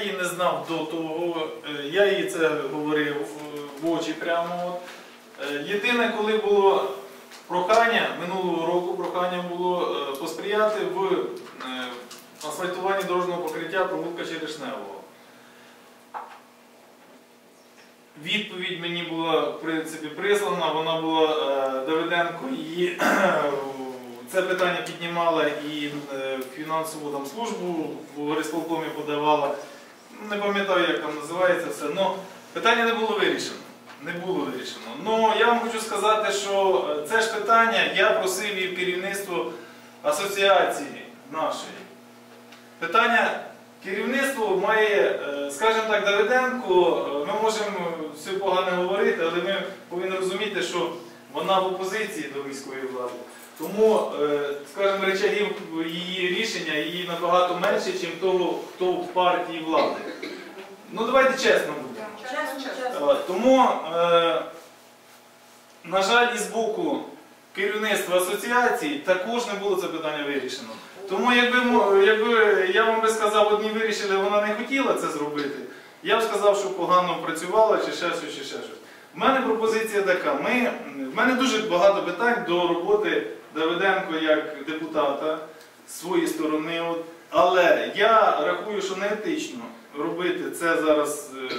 її не знав до того, е, я їй це говорив е, в очі прямо. Е, Єдине, коли було прохання, минулого року прохання було посприяти в асфальтуванні дорожнього покриття провулка Черешневого. Відповідь мені була в принципі прислана, вона була Давиденко її це питання піднімала і фінансову там, службу в горисполкомі подавала. Не пам'ятаю, як там називається все. але питання не було вирішено. Не було вирішено. Ну я вам хочу сказати, що е, це ж питання я просив і керівництво асоціації нашої. Питання керівництво має, е, скажімо так, Давиденко, е, ми можемо все погано говорити, але ми повинні розуміти, що вона в опозиції до міської влади. Тому, е, скажімо, речагів її рішення її набагато менше, ніж того, хто в партії влади. Ну давайте чесно будемо. Чесно, чесно. Е, Тому, е, на жаль, із боку керівництва асоціації також не було це питання вирішено. Тому якби, якби я вам би сказав, одні вирішили, вона не хотіла це зробити, я б сказав, що погано працювала чи ще щось, чи ще щось. У мене пропозиція така. Ми, в мене дуже багато питань до роботи Давиденко як депутата з своєї сторони. От. Але я рахую, що не етично робити це зараз. е,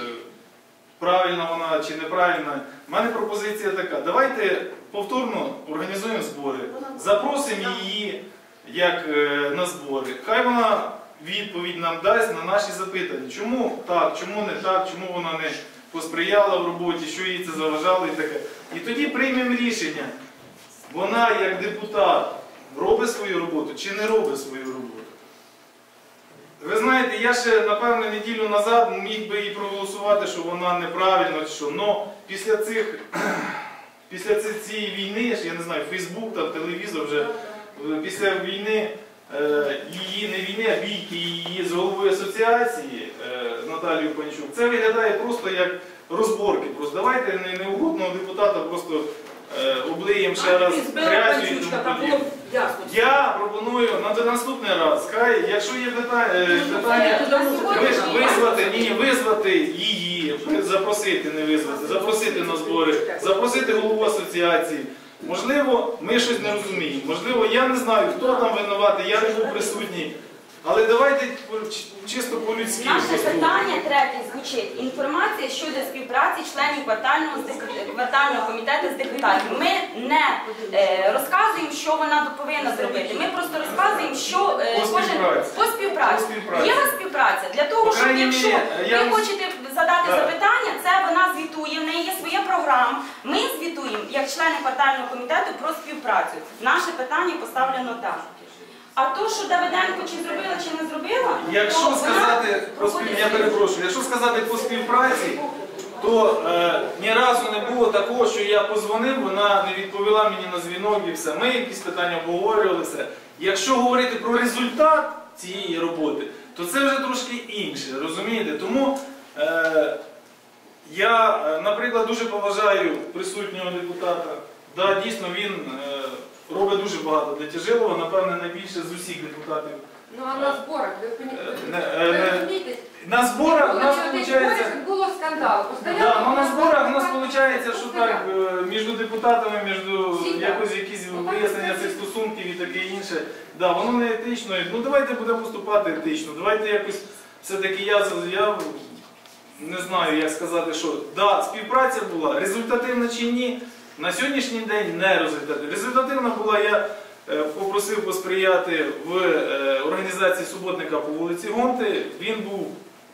правильна вона чи неправильна. У мене пропозиція така. Давайте повторно організуємо збори, запросимо її як е, на збори. Хай вона відповідь нам дасть на наші запитання. Чому так, чому не так, чому вона не посприяла в роботі, що їй це заважало і таке. І тоді приймемо рішення. Вона як депутат робить свою роботу чи не робить свою роботу. Ви знаєте, я ще напевно неділю назад міг би і проголосувати, що вона неправильна, чи що. Но після цих після цієї війни, я не знаю, Фейсбук та телевізор вже після війни е, її не війни, а бійки її з головою асоціації Наталією Панчук, це виглядає просто як розборки. Просто давайте не, неугодного депутата просто е, облиємо ще раз грязю і тому подібне. Я пропоную на наступний раз, хай, якщо є питання, е, питання ви- визвати, ні, визвати її, запросити, не визвати, запросити на збори, запросити голову асоціації. Можливо, ми щось не розуміємо. Можливо, я не знаю, хто там винуватий, я не був присутній. Але давайте чисто по-людськи. Наше питання третє звучить інформація щодо співпраці членів квартального квартального комітету з депутатів. Ми не е, розказуємо, що вона повинна зробити. Ми просто розказуємо, що е, По кожен співпраці. по співпраці. По. Є у вас співпраця для того, По щоб якщо я ви хочете задати запитання, це вона звітує. В неї є своя програма. Ми звітуємо як члени квартального комітету про співпрацю. Наше питання поставлено так. А то, що Давиденко чи зробила, чи не зробила, Якщо то сказати про спів... я перепрошую, якщо сказати по співпраці, то е, ні разу не було такого, що я позвонив, вона не відповіла мені на дзвінок і все. Ми якісь питання обговорювали все. Якщо говорити про результат цієї роботи, то це вже трошки інше, розумієте? Тому е, я, е, наприклад, дуже поважаю присутнього депутата. Да, дійсно, він е, робить дуже багато для Тяжилова, напевне, найбільше з усіх депутатів. Ну а на зборах, ви Е, розумієте? е, розумієте? На зборах у нас виходить. було скандал. Да, ну на зборах у нас виходить, що так, е, між депутатами, між якось якісь Ну, вияснення цих стосунків і таке інше. Да, воно не етично. Ну давайте будемо поступати етично. Давайте якось все-таки я, я не знаю, як сказати, що да, співпраця була результативна чи ні. На сьогоднішній день не результативна. Результативна була, я е, попросив посприяти в е, організації суботника по вулиці Гонти. Він був,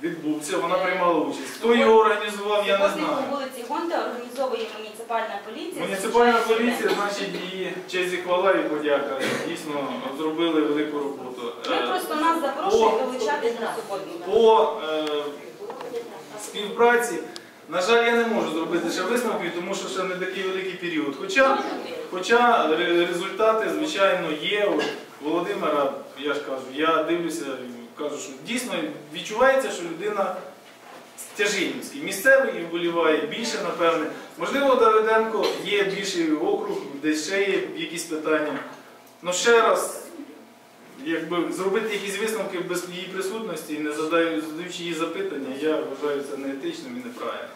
відбувся, вона приймала участь. Хто його організував, я не Суботник по вулиці Гонта організовує муніципальна поліція. Муніципальна поліція, значить, її честь і хвала і подяка. Дійсно зробили велику роботу. Ми Е, просто нас запрошують долучатись до суботника. По е, співпраці, на жаль, я не можу зробити ще висновки, тому що ще не такий великий період. Хоча, хоча результати, звичайно, є. От Володимира, я ж кажу, я дивлюся і кажу, що дійсно відчувається, що людина Тяжинівський, місцевий і вболіває більше, напевне. Можливо, Давиденко є більший округ, десь ще є якісь питання. Ну ще раз, якби зробити якісь висновки без її присутності і не задаючи її запитання, я вважаю це неетичним і неправильним.